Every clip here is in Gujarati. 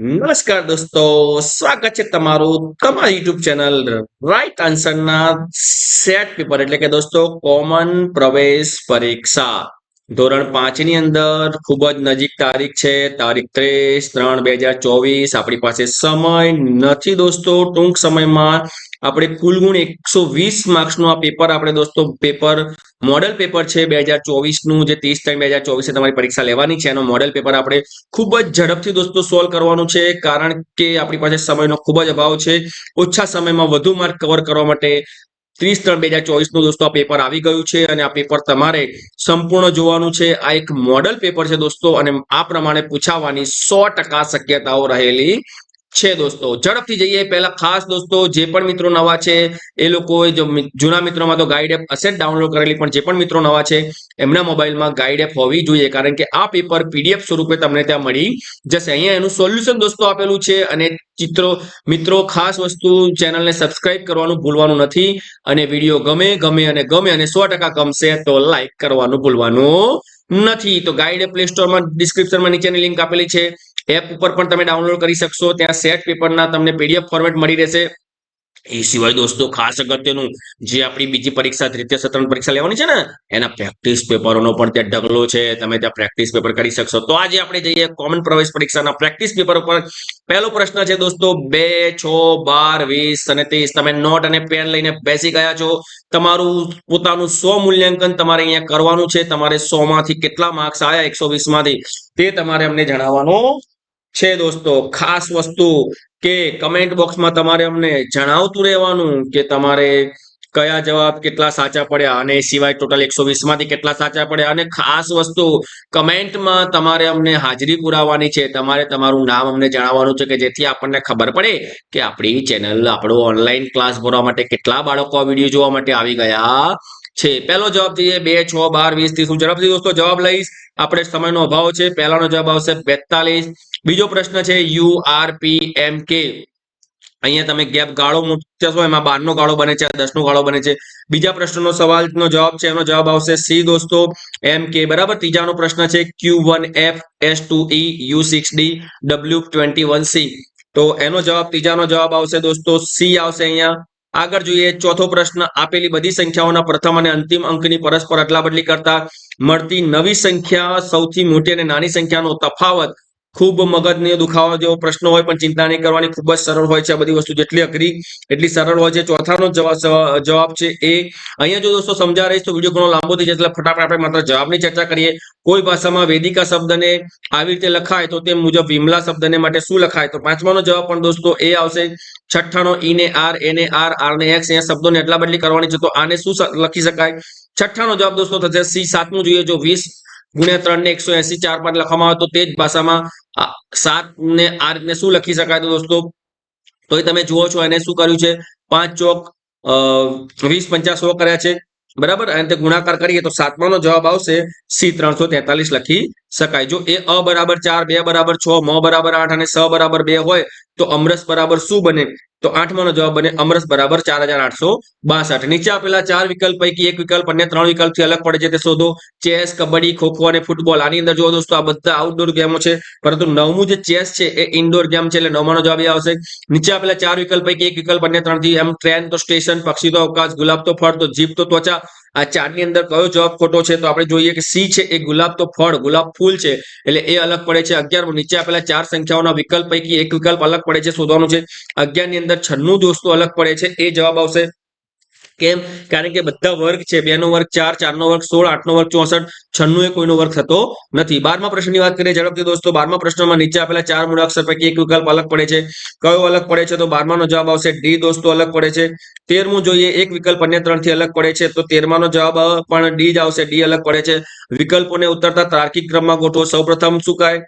નમસ્કાર દોસ્તો, સ્વાગત છે તમારું તમારી યુટ્યુબ ચેનલ રાઈટ આન્સરના સેટ પેપર એટલે કે દોસ્તો કોમન પ્રવેશ પરીક્ષા ધોરણ પાંચની અંદર ખૂબ જ નજીક તારીખ છે, તારીખ ત્રીસ ત્રણ બે હજાર ચોવીસ. આપણી પાસે સમય નથી દોસ્તો, ટૂંક સમયમાં આપણે કુલ ગુણ એકસો વીસ માર્ક્સનું આ પેપર આપણે દોસ્તો પેપર મોડલ પેપર છે બે હજાર ચોવીસનું, જે ત્રીસ ત્રણ બે હજાર ચોવીસે તમારી પરીક્ષા લેવાની છે. એનો મોડલ પેપર આપણે ખૂબ જ ઝડપથી દોસ્તો સોલ્વ કરવાનું છે, કારણ કે આપણી પાસે સમયનો ખૂબ જ અભાવ છે. ઓછા સમયમાં વધુ માર્ક કવર કરવા માટે ત્રીસ ત્રણ બે હજાર ચોવીસનું દોસ્તો આ પેપર આવી ગયું છે અને આ પેપર તમારે સંપૂર્ણ જોવાનું છે. આ એક મોડલ પેપર છે દોસ્તો અને આ પ્રમાણે પૂછાવાની સો ટકા શક્યતાઓ રહેલી છે દોસ્તો. ઝડપથી જઈએ. પહેલા ખાસ દોસ્તો, જે પણ મિત્રો નવા છે, એ લોકોએ જો જૂના મિત્રોમાં તો ગાઈડ એપ અસેટ ડાઉનલોડ કરેલી, પણ જે પણ મિત્રો નવા છે, એમના મોબાઈલમાં ગાઈડ એપ હોવી જોઈએ, કારણ કે આ પેપર પીડીએફ સ્વરૂપે તમને ત્યાં મળી જશે. અહીંયા એનું સોલ્યુશન દોસ્તો આપેલું છે અને ચિત્રો, મિત્રો, ખાસ વસ્તુ ચેનલને સબસ્ક્રાઇબ કરવાનું ભૂલવાનું નથી અને વીડિયો ગમે ગમે અને ગમે અને સો ટકા ગમશે તો લાઈક કરવાનું ભૂલવાનું નથી. તો ગાઈડ પ્લે સ્ટોરમાં ડિસ્ક્રિપ્શનમાં નીચેની લિંક આપેલી છે. એપ ઉપર પણ તમે ડાઉનલોડ કરી શકશો. ત્યાં સેટ પેપરના તમને પીડીએફ ફોર્મેટ મળી રહેશે. એ સિવાય દોસ્તો, ખાસ અગત્યનું જે આપણી બીજી પરીક્ષા તૃતીય સત્રની પરીક્ષા લેવાની છે ને, એના પ્રેક્ટિસ પેપરોનો પણ ત્યાં ઢગલો છે. તમે ત્યાં પ્રેક્ટિસ પેપર કરી શકશો. તો આજે આપણે જઈએ કોમન પ્રવેશ પરીક્ષાના પ્રેક્ટિસ પેપર ઉપર. પહેલો પ્રશ્ન છે દોસ્તો, બે, છ, બાર, વીસ અને ત્રીસ. તમે નોટ અને પેન લઈને બેસી ગયા છો. તમારું પોતાનું સો મૂલ્યાંકન તમારે અહીંયા કરવાનું છે. તમારે સો માંથી કેટલા માર્ક્સ આવ્યા? એકસો વીસમાંથી તે તમારે અમને જણાવવાનું છે દોસ્તો, ખાસ વસ્તુ કે કમેન્ટ બોક્સમાં તમારે અમને જણાવતું રહેવાનું કે તમારે કયા જવાબ કેટલા સાચા પડ્યા અને સિવાય ટોટલ એકસો વીસમાંથી કેટલા સાચા પડ્યા અને ખાસ વસ્તુ કમેન્ટમાં તમારે અમને હાજરી પુરાવવાની છે. તમારે તમારું નામ અમને જણાવવાનું છે કે જેથી આપણને ખબર પડે કે આપણી ચેનલ આપણો ઓનલાઈન ક્લાસ ભરવા માટે કેટલા બાળકો આ વીડિયો જોવા માટે આવી ગયા. છે. પહેલો જવાબ જોઈએ બે, છ, બાર, વીસ ત્રીસ હું ઝડપથી દોસ્તો જવાબ લઈશ. આપણે સમયનો અભાવ છે. પહેલાનો જવાબ આવશે બેતાલીસ. બીજો પ્રશ્ન છે યુ આર પી એમ કે. અહીંયા તમે ગેપ ગાળો મૂકશો, એમાં બારનો ગાળો બને છે, દસનો ગાળો બને છે. બીજા પ્રશ્નનો સવાલનો જવાબ છે, એનો જવાબ આવશે સી, દોસ્તો, એમ કે. બરાબર? ત્રીજાનો પ્રશ્ન છે Q one F S two E U six D W twenty one C. તો એનો જવાબ, ત્રીજાનો જવાબ આવશે દોસ્તો, સી આવશે અહીંયા. આગળ જોઈએ, ચોથો પ્રશ્ન, આપેલી બધી સંખ્યાઓના પ્રથમ અને અંતિમ અંકની પરસ્પર અદલા બદલી કરતા મળતી નવી સંખ્યા સૌથી મોટી અને નાની સંખ્યાનો તફાવત ખૂબ મગજને દુખાવા જેવો પ્રશ્ન હોય, પણ ચિંતા નહીં કરવાની. ખૂબ જ સરળ હોય છે આ બધી વસ્તુ, જેટલી અઘરી, એટલી સરળ હોય છે. ચોથાનો જવાબ છે એ. અહીંયા જો દોસ્તો સમજા રહીશ, તો વીડિયો ઘણો લાંબો થઈ જશે, એટલે ફટાફટ આપણે માત્ર જવાબની ચર્ચા કરીએ. કોઈ ભાષામાં વેદિકા શબ્દને આવી રીતે લખાય, તો તે મુજબ વિમલા શબ્દને માટે શું લખાય? તો પાંચમાનો જવાબ પણ દોસ્તો એ આવશે. છઠ્ઠાનો ઈ ને આર એને આર આર ને એક્સ, અહીંયા શબ્દોને એટલા બદલી કરવાની છે, તો આને શું લખી શકાય? છઠ્ઠાનો જવાબ દોસ્તો થશે સી સાતમું. જોઈએ જો વીસ ગુણ્યા ત્રણ ને એકસો એસી ચાર પાંચ લખવામાં આવે તો તે જ ભાષામાં સાત ને આ રીતને શું લખી શકાય તો દોસ્તો? તો એ તમે જુઓ છો એને શું કર્યું છે? પાંચ ચોક વીસ પંચાસ કર્યા છે. બરાબર? અને તે ગુણાકાર કરીએ તો સાતમાનો જવાબ આવશે. સી ત્રણસો તેતાલીસ લખી શકાય. જો એ અ બરાબર ચાર, બે બરાબર છ, મ બરાબર આઠ અને સ બરાબર બે હોય, તો અમરસ બરાબર શું બને? તો આઠમાનો જવાબ બને અમરસ બરાબર ચાર હજાર આઠસો બાસઠ. નીચે આપેલા ચાર વિકલ્પ પૈકી એક વિકલ્પ અને ત્રણ વિકલ્પથી અલગ પડે છે તે શોધો. ચેસ, કબડ્ડી ખોખો અને ફૂટબોલ. આની અંદર જો દોસ્તો, આ બધા આઉટડોર ગેમો છે, પરંતુ નવમું જે ચેસ છે એ ઇન્ડોર ગેમ છે એટલે નવમાનો જવાબ એ આવશે. નીચે આપેલા ચાર વિકલ્પ પૈકી એક વિકલ્પ અન્ય ત્રણથી એમ ટ્રેન તો સ્ટેશન પક્ષી તો અવકાશ, ગુલાબ તો ફળ તો જીપ તો ત્વચા. આ ચારની અંદર કયો જવાબ ખોટો છે તો આપણે જોઈએ કે સી છે એ ગુલાબ તો ફળ, ગુલાબ ફૂલ છે. એટલે એ અલગ પડે છે. અગિયાર નીચે આપેલા ચાર સંખ્યાઓના વિકલ્પ પૈકી એક વિકલ્પ અલગ પડે છે, શોધવાનું છે. અગિયારની અંદર છન્નું દોસ્તો અલગ પડે છે. એ જવાબ આવશે કેમ? કારણ કે બધા વર્ગ છે બે નો વર્ગ ચાર ચાર નો વર્ગ સોળ આઠ નો વર્ગ ચોસઠ, છન્નું એ કોઈનો વર્ગ થતો નથી. બારમા પ્રશ્નની વાત કરીએ, ઝડપથી દોસ્તો, બારમા પ્રશ્નમાં નીચે આપેલા ચાર મૂળાક્ષર પૈકી એક વિકલ્પ અલગ પડે છે. કયો અલગ પડે છે? તો બારમાનો જવાબ આવશે ડી, દોસ્તો, અલગ પડે છે. તેરમું જોઈએ, એક વિકલ્પ અન્ય ત્રણથી અલગ પડે છે. તો તેરમાનો જવાબ પણ ડી જ આવશે, ડી અલગ પડે છે. વિકલ્પોને ઉતરતા તાર્કિક ક્રમમાં ગોઠવો. સૌપ્રથમ શું કાય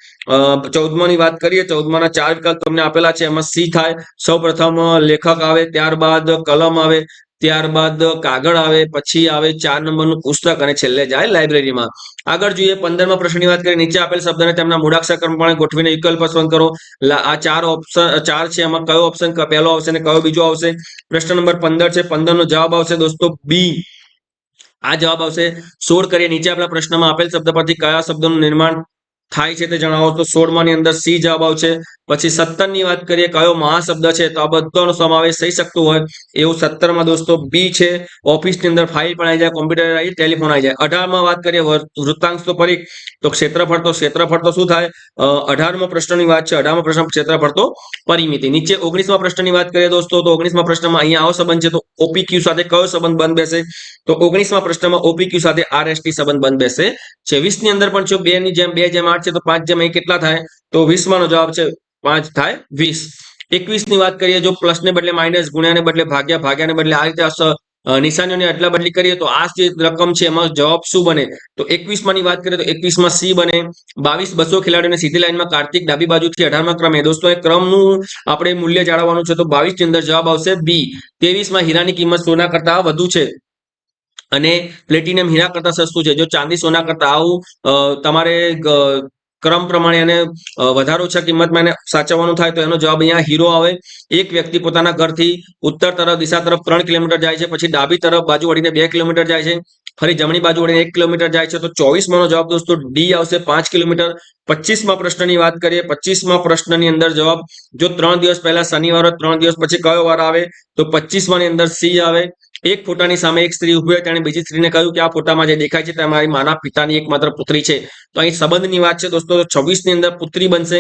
ચૌદમાની વાત કરીએ, ચૌદમાના ચાર વિકલ્પ તમને આપેલા છે. એમાં સી થાય. સૌપ્રથમ લેખક આવે, ત્યારબાદ કલમ આવે. ત્યારબાદ કાગળ આવે, પછી આવે, ચાર નંબરનું પુસ્તક અને છેલ્લે જાય લાઇબ્રેરીમાં. આગળ જોઈએ પંદરમાં પ્રશ્નની વાત કરીએ, નીચે આપેલ શબ્દને તેમના મૂળાક્ષર ક્રમપણે ગોઠવીને વિકલ્પ પસંદ કરો. આ ચાર ઓપ્શન, ચાર છે એમાં કયો ઓપ્શન પહેલો આવશે અને કયો બીજો આવશે? પ્રશ્ન નંબર પંદર છે પંદર નો જવાબ આવશે દોસ્તો બી. આ જવાબ આવશે સોળ કરીએ, નીચે આપેલા પ્રશ્નમાં આપેલ શબ્દ પરથી કયા શબ્દનું નિર્માણ થાય છે તે જણાવો તો સોળમાની અંદર સી જવાબ આવશે. પછી સત્તરની વાત કરીએ, કયો મહાશબ્દ છે, તો આ બધાનો સમાવેશ થઈ શકતો હોય એવું સત્તરમાં દોસ્તો બી છે. ઓફિસની અંદર ફાઇલ પણ આવી જાય, કોમ્પ્યુટર આવી ટેલિફોન આવી જાય. અઢારમાં વાત કરીએ વૃત્તાંશ તો ફરી. તો ક્ષેત્રફળ તો ક્ષેત્રફળ તો શું થાય? અઢારમો પ્રશ્નની વાત છે, અઢારમો પ્રશ્ન ક્ષેત્રફળ તો પરિમિતિ. નીચે ઓગણીસમા પ્રશ્નની વાત કરીએ દોસ્તો, તો ઓગણીસમા પ્રશ્નમાં અહીંયા આવો સંબંધ છે, તો ઓપીક્યુ સાથે કયો સંબંધ બંધ બેસે તો ઓગણીસમાં પ્રશ્નમાં ઓપીક્યુ સાથે આરએસટી સંબંધ બંધ બેસે છે વીસની અંદર પણ જો બે ની જેમ બે જેમ આઠ છે, તો પાંચ જેમ અહીં કેટલા થાય? તો વીસમાં જવાબ છે પાંચ થાય વીસ. એકવીસની વાત કરીએ, જો પ્લસ ને બદલે માઇનસ ગુણ્યા ને બદલે ભાગ્યા, ભાગ્યાને બદલે આ રીતે નિશાનીઓની અદલા બદલી કરીએ, તો આ જે રકમ છે એમાં જવાબ શું બને? તો એકવીસમાં ની વાત કરીએ, તો એકવીસમાં સી બને. બાવીસ બસો ખેલાડીઓને સીધી લાઈનમાં કાર્તિક ડાબી બાજુથી અઢારમાં ક્રમે. દોસ્તો, એ ક્રમનું આપણે મૂલ્ય જાળવવાનું છે, તો બાવીસની અંદર જવાબ આવશે બી. તેવીસમાં હીરાની કિંમત સોના કરતા વધુ છે. અને પ્લેટિનમ હીરા કરતા સસ્તું છે. જો ચાંદી સોના કરતા આવું તમારે ક્રમ પ્રમાણે એને વધારો છે, કિંમતમાં એને સાચવવાનું થાય તો એનો જવાબ અહીંયા હીરો આવે. એક વ્યક્તિ પોતાના ઘરથી ઉત્તર તરફ, દિશા તરફ ત્રણ કિલોમીટર જાય છે, પછી ડાબી તરફ, બાજુ વળીને બે કિલોમીટર જાય છે, ફરી જમણી બાજુ વળીને એક કિલોમીટર જાય છે. તો ચોવીસમાં જવાબ દોસ્તો, ડી આવશે પાંચ કિલોમીટર. પચીસમાં પ્રશ્નની વાત કરીએ, પચીસમાં પ્રશ્નની અંદર જવાબ, જો ત્રણ દિવસ પહેલા શનિવાર ત્રણ દિવસ પછી કયો વાર આવે? તો પચીસમાં અંદર સી આવે. એક ફોટાની સામે એક સ્ત્રી ઊભી હોય તેણે બીજી સ્ત્રીને કહ્યું કે આ ફોટામાં જે દેખાય છે તે મારી માના પિતાની એકમાત્ર પુત્રી છે. તો અહીં સંબંધની વાત છે દોસ્તો છવ્વીસની અંદર પુત્રી બનશે.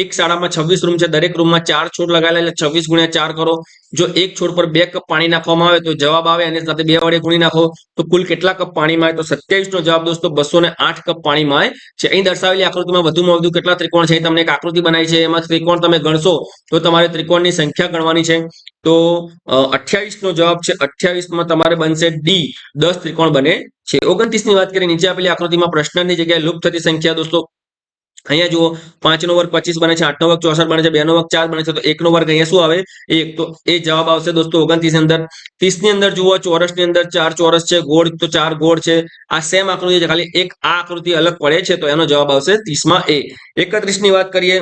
એક શાળામાં છવ્વીસ રૂમ છે, દરેક રૂમમાં ચાર છોડ લગાવેલા એટલે છવ્વીસ ગુણ્યા ચાર કરો. જો એક છોડ પર બે કપ પાણી નાખવામાં આવે તો જવાબ આવે, એની સાથે બે વડે ગુણી નાખો તો કુલ કેટલા કપ પાણીમાં આવે તો સત્યાવીસ નો જવાબ દોસ્તો બસો આઠ કપ પાણીમાં આવે છે. અહીં દર્શાવેલી આકૃતિમાં વધુમાં વધુ કેટલા ત્રિકોણ છે? તમને એક આકૃતિ બનાવી છે. એમાં ત્રિકોણ તમે ગણશો તો તમારે ત્રિકોણની સંખ્યા ગણવાની છે. તો અઠ્યાવીસ નો જવાબ છે. અઠ્યાવીસમાં તમારે બનશે ડી દસ ત્રિકોણ બને છે. ઓગણત્રીસની વાત કરીએ, નીચે આપેલી આકૃતિમાં પ્રશ્નની જગ્યાએ લુપ્ત થતી સંખ્યા દોસ્તો. અહીંયા જુઓ પાંચ નો વર્ગ પચીસ બને છે આઠ નો વર્ગ ચોસઠ બને છે બે નો વર્ગ ચાર બને છે, તો એક નો વર્ગ અહીંયા શું આવે? એક. તો એ જવાબ આવશે દોસ્તો ઓગણત્રીસ અંદર. ત્રીસની અંદર જુઓ ચોરસની અંદર ચાર ચોરસ છે, ગોળ તો ચાર ગોળ છે. આ સેમ આકૃતિ છે, ખાલી એક આ આકૃતિ અલગ પડે છે, તો એનો જવાબ આવશે ત્રીસમાં એ એકત્રીસની વાત કરીએ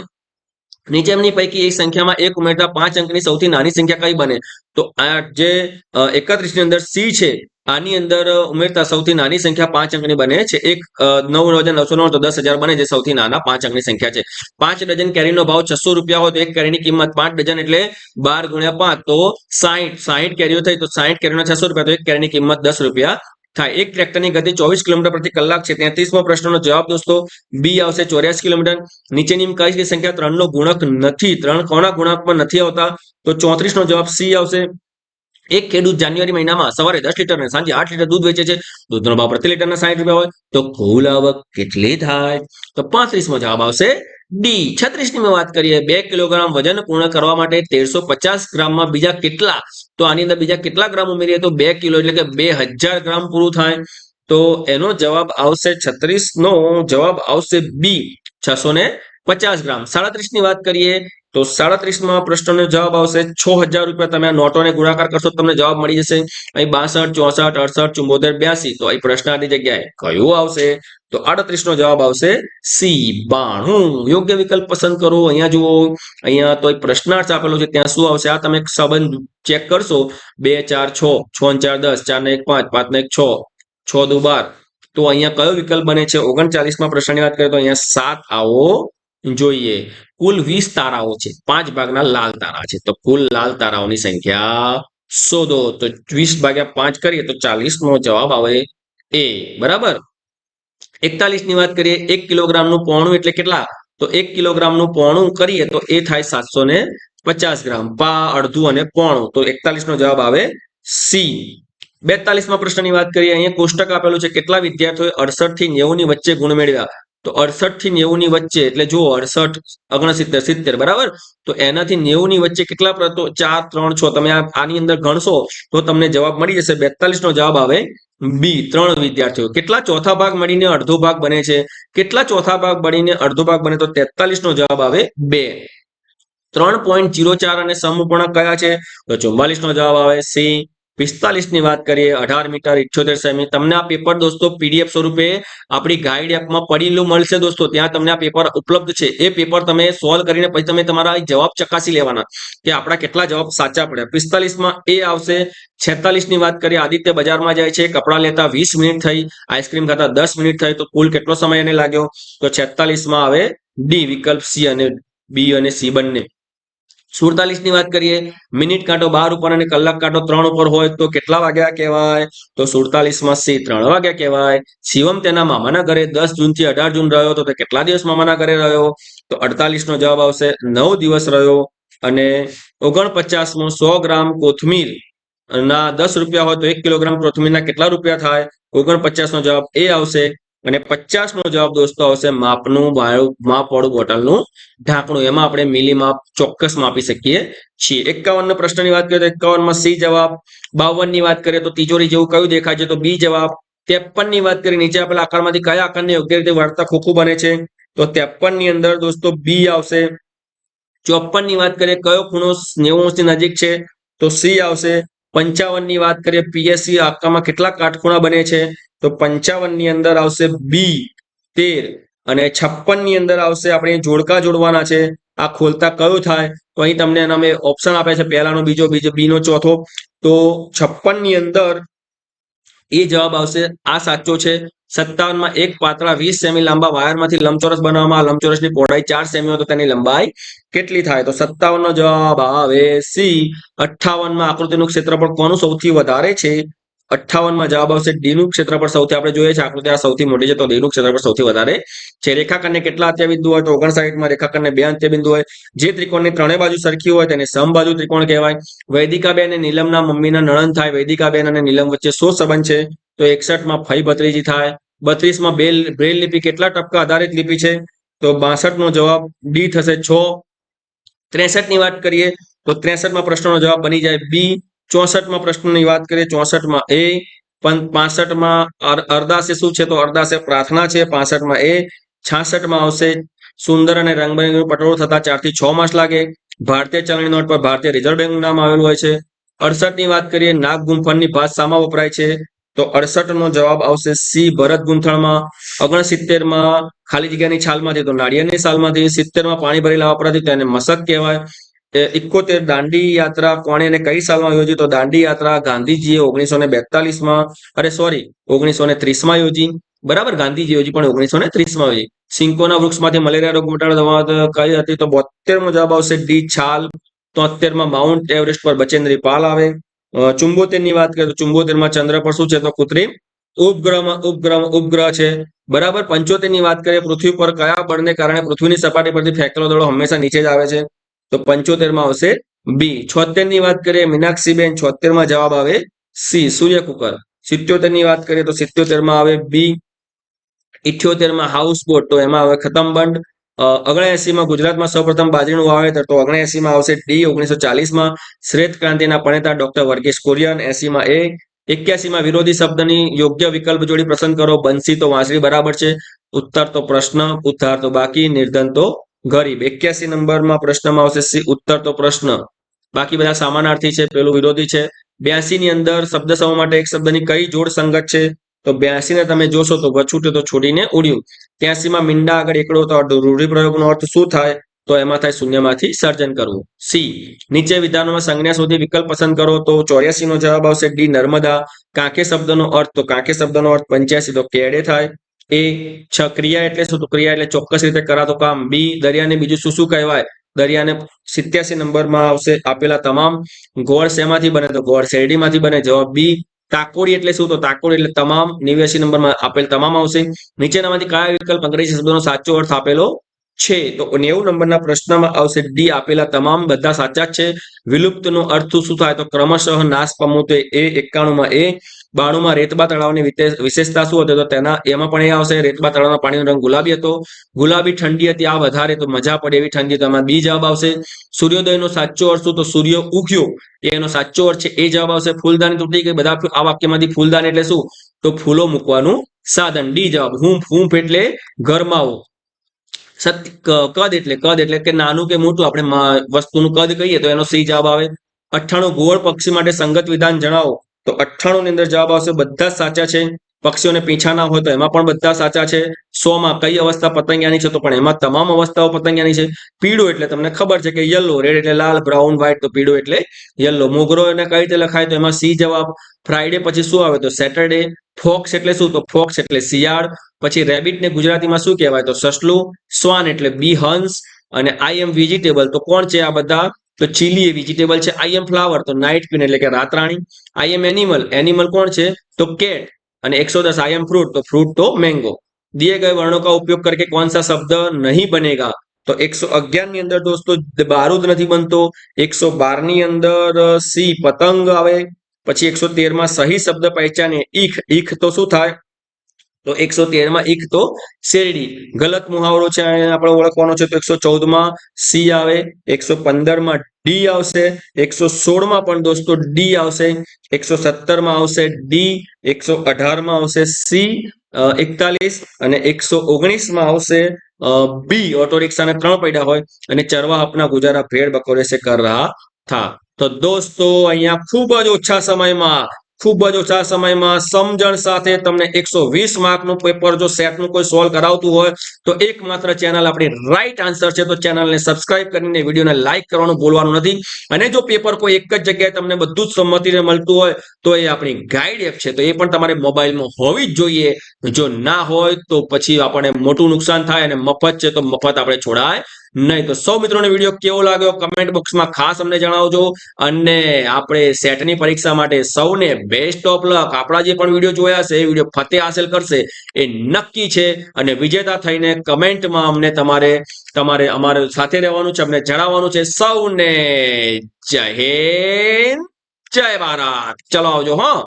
નીચેની પૈકી એક સંખ્યામાં એક ઉમેરતા પાંચ અંકની સૌથી નાની સંખ્યા કઈ બને? તો આ જે એકત્રીસની અંદર સી છે, આની અંદર ઉમેરતા સૌથી નાની સંખ્યા પાંચ અંકની બને છે. એક નવ હજાર નવસો નવ તો દસ હજાર બને જે સૌથી નાના પાંચ અંકની સંખ્યા છે. પાંચ ડઝન કેરીનો ભાવ છસો રૂપિયા હોય તો એક કેરીની કિંમત પાંચ ડઝન એટલે બાર ગુણ્યા પાંચ તો સાહીઠ સાહીઠ કેરીઓ થઈ તો સાહીઠ કેરીના છસો રૂપિયા તો એક કેરીની કિંમત દસ રૂપિયા થાય એક ટ્રેક્ટરની ગતિ ચોવીસ કિલોમીટર પ્રતિ કલાક છે. તેત્રીસમો પ્રશ્નનો જવાબ દોસ્તો બી આવશે ચોર્યાસી કિલોમીટર. નીચેની કઈ સંખ્યા ત્રણનો ગુણક નથી. ત્રણ કોના ગુણાંકમાં નથી આવતા? તો ચોત્રીસ નો જવાબ સી આવશે. એક ખેડૂત જાન્યુઆરી મહિનામાં સવારે દસ લીટર અને સાંજે આઠ લીટર દૂધ વેચે છે. દૂધનો ભાવ પ્રતિ લીટરના સાઠ રૂપિયા હોય. તો કુલ આવક કેટલી થાય? તો પાંત્રીસમો જવાબ આવશે ડી છત્રીસની વાત કરીએ. બે કિલોગ્રામ વજન પૂર્ણ કરવા માટે તેરસો પચાસ ગ્રામમાં બીજા કેટલા? તો આની અંદર બીજા કેટલા ગ્રામ ઉમેરીએ? તો બે કિલો એટલે કે બે હજાર ગ્રામ પૂરું થાય. તો એનો જવાબ આવશે છત્રીસ નો જવાબ આવશે બી છસો ને પચાસ ગ્રામ. સાડત્રીસની વાત કરીએ. તો સાડત્રીસમાં પ્રશ્નનો જવાબ આવશે. છ હજાર રૂપિયા તમે આ નોટોને ગુણાકાર કરશો તમને જવાબ મળી જશે. અહીં બાસઠ, ચોસઠ, અડસઠ ચુંબોતેર બ્યાસી. તો અહીં પ્રશ્નાર્થની જગ્યાએ કયું આવશે? તો આડત્રીસ નો જવાબ આવશે સી બાણું. યોગ્ય વિકલ્પ પસંદ કરો. અહીંયા જુઓ, અહીંયા તો પ્રશ્નાર્થ આપેલો છે. ત્યાં શું આવશે? આ તમે સંબંધ ચેક કરશો. બે, ચાર, છ. છ ચાર, દસ. ચાર ને એક, પાંચ. પાંચ ને એક, છ. છ દુ બાર. તો અહીંયા કયો વિકલ્પ બને છે? ઓગણચાલીસમાં પ્રશ્નની વાત કરીએ તો અહીંયા સાત આવો જોઈએ. કુલ વીસ તારાઓ છે. પાંચ ભાગના લાલ તારા છે. તો કુલ લાલ તારાઓની સંખ્યા શોધો. તો વીસ ભાગ્યા પાંચ કરીએ તો ચાલીસ નો જવાબ આવે એ. બરાબર? એકતાલીસની વાત કરીએ. એક કિલોગ્રામનું પોણું એટલે કેટલા? તો એક કિલોગ્રામનું પોણું કરીએ તો એ થાય સાતસો ને પચાસ ગ્રામ. પા, અડધું અને પોણું. તો એકતાલીસ નો જવાબ આવે સી. બેતાલીસમાં પ્રશ્નની વાત કરીએ. અહીંયા કોષ્ટક આપેલું છે. કેટલા વિદ્યાર્થીઓએ અડસઠથી નેવું ની વચ્ચે ગુણ મેળવ્યા? તો અડસઠથી નેવું ની વચ્ચે, એટલે જો અડસઠ, ઓગણસિત્તેર, સિત્તેર, બરાબર? તો એનાથી નેવું ની વચ્ચે કેટલા પ્રતો ચાર, ત્રણ, છ, તમે આની અંદર ગણશો, તો તમને જવાબ મળી જશે. બેતાલીસ નો જવાબ આવે બી ત્રણ વિદ્યાર્થીઓ. કેટલા ચોથા ભાગ મળીને અડધો ભાગ બને છે? કેટલા ચોથા ભાગ મળીને અડધો ભાગ બને તો તેતાલીસ નો જવાબ આવે બે. ત્રણ પોઈન્ટ જીરો ચાર અને સમૂહપૂર્ણક કયા છે? તો ચુમ્માલીસ નો જવાબ આવે સી પિસ્તાલીસની વાત કરીએ, અઢાર મીટર, ઇઠ્યોતેર સેમી. તમને આ પેપર દોસ્તો પીડીએફ સ્વરૂપે આપણી ગાઈડ એપમાં પડેલું મળશે દોસ્તો. ત્યાં તમને આ પેપર ઉપલબ્ધ છે. એ પેપર તમે સોલ્વ કરીને પછી તમે તમારા જવાબ ચકાસી લેવાના કે આપણા કેટલા જવાબ સાચા પડ્યા. પિસ્તાલીસમાં એ આવશે. છેતાલીસની વાત કરીએ, આદિત્ય બજારમાં જાય છે. કપડાં લેતા વીસ મિનિટ થઈ. આઈસ્ક્રીમ ખાતા દસ મિનિટ થઈ. તો કુલ કેટલો સમય એને લાગ્યો? તો છેતાલીસમાં આવે ડી વિકલ્પ સી અને બી અને સી બંને. સુડતાલીસની વાત કરીએ, મિનિટ કાંટો બાર ઉપર અને કલાક કાંટો ત્રણ ઉપર હોય તો કેટલા વાગ્યા કહેવાય? તો સુડતાલીસમાં સી ત્રણ વાગ્યા કહેવાય. શિવમ તેના મામાના ઘરે દસ જૂનથી અઢાર જૂન રહ્યો તો તે કેટલા દિવસ મામાના ઘરે રહ્યો? તો અડતાલીસ નો જવાબ આવશે, નવ દિવસ રહ્યો અને ઓગણપચાસમાં સો ગ્રામ કોથમીર ના દસ રૂપિયા હોય તો એક કિલોગ્રામ કોથમીરના કેટલા રૂપિયા થાય? ઓગણપચાસ નો જવાબ એ આવશે અને પચાસ નો જવાબ દોસ્તો આવશે માપનું વાળું માપવાળું બોટલનું, ઢાંકણું. એમાં આપણે મિલી માપ ચોક્કસ માપી શકીએ છીએ. એકાવન નો પ્રશ્નની વાત કરીએ તો એકાવનમાં સી જવાબ બાવનની વાત કરીએ તો તિજોરી જેવું કયું દેખાય છે તો બી જવાબ. ત્રેપનની વાત કરીએ નીચે આપેલા આકારમાંથી કયા આકારને યોગ્ય રીતે વાળતા ખોખું બને છે? તો ત્રેપનની અંદર દોસ્તો બી આવશે. ચોપનની વાત કરીએ કયો ખૂણો નેવું અંશની નજીક છે? તો સી આવશે. પંચાવનની વાત કરીએ પીએસસી આકામાં કેટલા કાટખૂણા બને છે? તો પંચાવનની અંદર આવશે બી તેર અને છપ્પનની અંદર આવશે આપણે જોડકા જોડવાના છે. આ ખોલતા કયું થાય? તો અહીં તમને એના ઓપ્શન આપે છે, પહેલાનો, બીજો બીજો બી નો ચોથો. તો છપ્પનની અંદર એ જવાબ આવશે, આ સાચો છે. સત્તાવનમાં એક પાતળા વીસ સેમી લાંબા વાયરમાંથી લંબચોરસ બનાવવામાં, લંબચોરસની પહોળાઈ ચાર સેમી હોય તો તેની લંબાઈ કેટલી થાય? તો સત્તાવન નો જવાબ આવે સી. અઠ્ઠાવનમાં આકૃતિનું ક્ષેત્રફળ કોનું સૌથી વધારે છે? અઠ્ઠાવનમાં જવાબ આવશે ડીનું ક્ષેત્રફળ સૌથી આપણે જોઈએ છે. આકૃતિ આ સૌથી મોટી છે, તો ડીનું ક્ષેત્રફળ સૌથી વધારે છે. રેખાખંડને કેટલા અંત્યબિંદુ હોય તો ઓગણસાઠમાં રેખાખંડને બે અંત્યબિંદુ હોય. જે ત્રિકોણની ત્રણેય બાજુ સરખી હોય તેને સમબાજુ ત્રિકોણ કહેવાય. વૈદિકાબેન અને નીલમના મમ્મીના નણંદ થાય. વૈદિકાબેન અને નીલમ વચ્ચે શું સંબંધ છે? તો એકસઠમાં ફઈ ભત્રીજી થાય. બત્રીસમાં બેલ, બ્રેલ લિપિ કેટલા ટપકા આધારિત લિપિ છે? તો બાસઠ નો જવાબ ડી થશે છ. ત્રેસઠની વાત કરીએ તો ત્રેસઠમાં પ્રશ્નનો જવાબ બની જાય બી. ચોસઠમાં પ્રશ્નની વાત કરીએ ચોસઠમાં એ પાસઠમાં અરદાસે શું છે? તો અરદાસે પ્રાર્થના છે. પાસઠમાં એ છાસઠમાં આવશે સુંદર અને રંગબેરંગી પટોળો થતા ચારથી છ માસ લાગે. ભારતીય ચલણી નોટ પર ભારતીય રિઝર્વ બેંકનું નામ આવેલું હોય છે. અડસઠની વાત કરીએ, નાગ ગુંફણની ભાત શામાં વપરાય છે. તો અડસઠ નો જવાબ આવશે સી, ભરત ગૂંથણમાં. ઓગણસિત્તેરમાં ખાલી જગ્યાની છાલમાંથી, તો નાળિયેરની છાલમાંથી સિત્તેરમાં પાણી ભરેલા વપરાતી તેને મસક કહેવાય. ઇકોતેર દાંડી યાત્રા કોણે અને કઈ સાલમાં યોજી? તો દાંડી યાત્રા ગાંધીજીએ ઓગણીસો ને બેતાલીસમાં, અરે સોરી ઓગણીસો ને ત્રીસમાં યોજી. બરાબર, ગાંધીજી યોજી, પણ ઓગણીસો ને ત્રીસમાં યોજી. સિંકોના વૃક્ષમાંથી મલેરિયા રોગ મટાડવા કઈ હતી? તો બોતેર જવાબ આવશે ડી છાલ. તોતેરમાં માઉન્ટ એવરેસ્ટ પર બચેન્દ્રી પાલ આવે. ચુંબોતેરની વાત કરીએ તો ચુંબોતેરમાં ચંદ્ર પર શું છે? તો કૃત્રિમ ઉપગ્રહમાં ઉપગ્રહ ઉપગ્રહ છે. બરાબર પંચોતેરની વાત કરીએ, પૃથ્વી પર કયા બળને કારણે પૃથ્વીની સપાટી પરથી ફેંકેલો દડો હંમેશા નીચે જ આવે છે? તો પંચોતેરમાં આવશે બી છોતેરની વાત કરીએ, મીનાક્ષીબેન છોતેરમાં જવાબ આવે સી સૂર્ય કુકર સિત્યોતેરની વાત કરીએ તો સિત્યોતેરમાં આવે બી ઇઠ્યોતેરમાં હાઉસ બોટ તો એમાં આવે ખતમ બંધ. ઓગણએસી માં ગુજરાતમાં સૌપ્રથમ બાજરીનું વાવેતર. તો ઓગણએસી માં આવશે ડી ઓગણીસો ચાલીસમાં શ્વેત ક્રાંતિના પ્રણેતા ડોક્ટર વર્ગીસ કોરિયન. એસી માં એ એક્યાસી માં વિરોધી શબ્દની યોગ્ય વિકલ્પ જોડી પસંદ કરો. બંસી તો વાંસળી બરાબર છે. ઉત્તર તો પ્રશ્ન ઉત્તર તો બાકી, નિર્ધન તો ગરીબ. એક્યાસી નંબરમાં પ્રશ્નમાં આવશે સી, ઉત્તર તો પ્રશ્ન. બાકી બધા સામાનાર્થી છે, પેલું વિરોધી છે. બ્યાસી ની અંદર શબ્દ સમૂહ માટે એક શબ્દની કઈ જોડ સંગત છે? તો બ્યાસી ને તમે જોશો તો વછૂટ્યું તો છોડીને ઉડ્યું. ત્યાસી માં મીંડા આગળ એકડો તો રૂઢિપ્રયોગનો અર્થ શું થાય? તો એમાં થાય શૂન્યમાંથી સર્જન કરવું. સી, નીચે વિધાનોમાં સંજ્ઞા સુધી વિકલ્પ પસંદ કરો તો ચોર્યાસી નો જવાબ આવશે ડી, નર્મદા. કાંકે શબ્દનો અર્થ? તો કાંકે શબ્દનો અર્થ પંચ્યાસી. તો કેડે થાય. એ છ ક્રિયા એટલે શું? તો ક્રિયા એટલે ચોક્કસ રીતે કરાતો કામ. બી, દરિયાને બીજું શું શું કહેવાય? દરિયાને સિત્યાસી નંબરમાં આવશે આપેલા તમામ ગોળ શેમાંથી બને? તો ગોળ શેરડીમાંથી બને. જવાબ બી, તાકોડી એટલે શું? તો તાકોડી એટલે તમામ નેવ્યાસી નંબરમાં આપેલ તમામ આવશે. નીચેનામાંથી કયા વિકલ્પ અંગ્રેજી શબ્દનો સાચો અર્થ આપેલો છે? તો નેવું નંબરના પ્રશ્નમાં આવશે ડી, આપેલા તમામ બધા સાચા છે. વિલુપ્તનો અર્થ શું થાય? તો ક્રમશઃ નાશ પામવું તો એ એકાણુંમાં એ. બાણુંમાં રેતબા તળાવની વિશેષતા શું હતી? તો તેના, એમાં પણ એ આવશે, રેતબા તળાવના પાણીનો રંગ ગુલાબી હતો. ગુલાબી ઠંડી હતી, આ વધારે તો મજા પડે એવી ઠંડી, તો એમાં બી જવાબ આવશે. સૂર્યોદયનો સાચો અર્થ શું? તો સૂર્ય ઉગ્યો એનો સાચો અર્થ છે, એ જવાબ આવશે ફૂલદાની. તૂટી ગઈ, બધા આ વાક્યમાંથી ફૂલદાન એટલે શું? તો ફૂલો મૂકવાનું સાધન. ડી જવાબ, હું હૂંફ એટલે ગરમાવો. સત્ય કદ એટલે કદ એટલે કે નાનું કે મોટું, આપણે વસ્તુનું કદ કહીએ તો એનો સી જવાબ આવે. અઠ્ઠાણું ગોળ પક્ષી માટે સંગત વિધાન જણાવો. તો અઠ્ઠાણું ની અંદર જવાબ આવશે, બધા સાચા છે, પક્ષીઓને પીછા ના હોય તો એમાં પણ બધા સાચા છે. સો માં કઈ અવસ્થા પતંગિયાની છે તો પણ એમાં તમામ અવસ્થાઓ પતંગિયાની છે. પીળો એટલે તમને ખબર છે કે યલો રેડ એટલે લાલ બ્રાઉન વ્હાઈટ તો પીળો એટલે યલો મોગરો એને કઈ રીતે લખાય તો એમાં સી જવાબ ફ્રાઈડે પછી શું આવે તો સેટરડે ફોક્સ એટલે શું? તો ફોક્સ એટલે શિયાળ. પછી રેબિટ ને ગુજરાતીમાં શું કહેવાય તો સસલું શ્વાન એટલે બી હંસ. અને આઈ એમ વેજીટેબલ તો કોણ છે આ બધા? તો ચીલી એ વેજીટેબલ છે. આઈ એમ ફ્લાવર તો નાઇટ ક્વીન એટલે કે રાતરાણી. આઈ એમ એનિમલ એનિમલ કોણ છે? તો કેટ અને એકસો દસ આઈ એમ ફ્રૂટ તો ફ્રૂટ તો મેંગો દિએ ગયે વર્ણો કા ઉપયોગ કરે કોણ સા શબ્દ નહીં બનેગા? તો એકસો અગિયારની અંદર દોસ્તો બારૂદ નથી બનતો, એકસો બારની અંદર સી, પતંગ આવે. પછી એકસો તેરમાં સહી શબ્દ પહેચાને. ઈખ ઈખ તો શું થાય? તો એકસો તેરમાં એક તો શેરડી. ગલત મુહાવરો છે આપણે ઓળખવાનો છે. તો એકસો ચૌદમાં સી આવે, એકસો પંદરમાં ડી આવશે, એકસો સોળમાં પણ દોસ્તો ડી આવશે, એકસો સત્તરમાં આવશે ડી, એકસો અઢારમાં આવશે સી એકતાલીસ અને એકસો ઓગણીસમાં આવશે બી. ઓટો રિક્ષાને ત્રણ પૈડા હોય અને ચરવા આપના ગુજારા ભેડ બકોરે સે કર રહા થા. તો દોસ્તો, અહીંયા ખૂબ જ ઓછા સમયમાં ખૂબ જ ઓછા સમયમાં સમજણ સાથે તમને એકસો વીસ માર્કનું પેપર જો સેટનું કોઈ સોલ્વ કરાવતું હોય, તો એકમાત્ર ચેનલ આપણી રાઈટ આન્સર છે. તો ચેનલને સબસ્ક્રાઇબ કરીને વિડીયોને લાઇક કરવાનું ભૂલવાનું નથી. અને જો પેપર કોઈ એક જ જગ્યાએ તમને બધું જ સંમતિને મળતું હોય, તો એ આપણી ગાઈડ એપ છે. તો એ પણ તમારે મોબાઈલમાં હોવી જ જોઈએ. જો ના હોય, તો પછી આપણને મોટું નુકસાન થાય અને મફત છે, તો મફત આપણે છોડાય નહીં, તો સૌ મિત્રોને વીડિયો કેવો લાગ્યો? કમેન્ટ બોક્સમાં ખાસ અમને જણાવજો. અને આપણે સેટની પરીક્ષા માટે સૌને બેસ્ટ ઓફ લક આપણા જે પણ વીડિયો જોયા છે, એ વીડિયો ફતે હાંસલ કરશે. એ નક્કી છે. અને વિજેતા થઈને કમેન્ટમાં અમને તમારે તમારે અમારે સાથે રહેવાનું છે, અમને જણાવવાનું છે. સૌને જય હિન્દ, જય ભારત. ચલો આવજો, હા.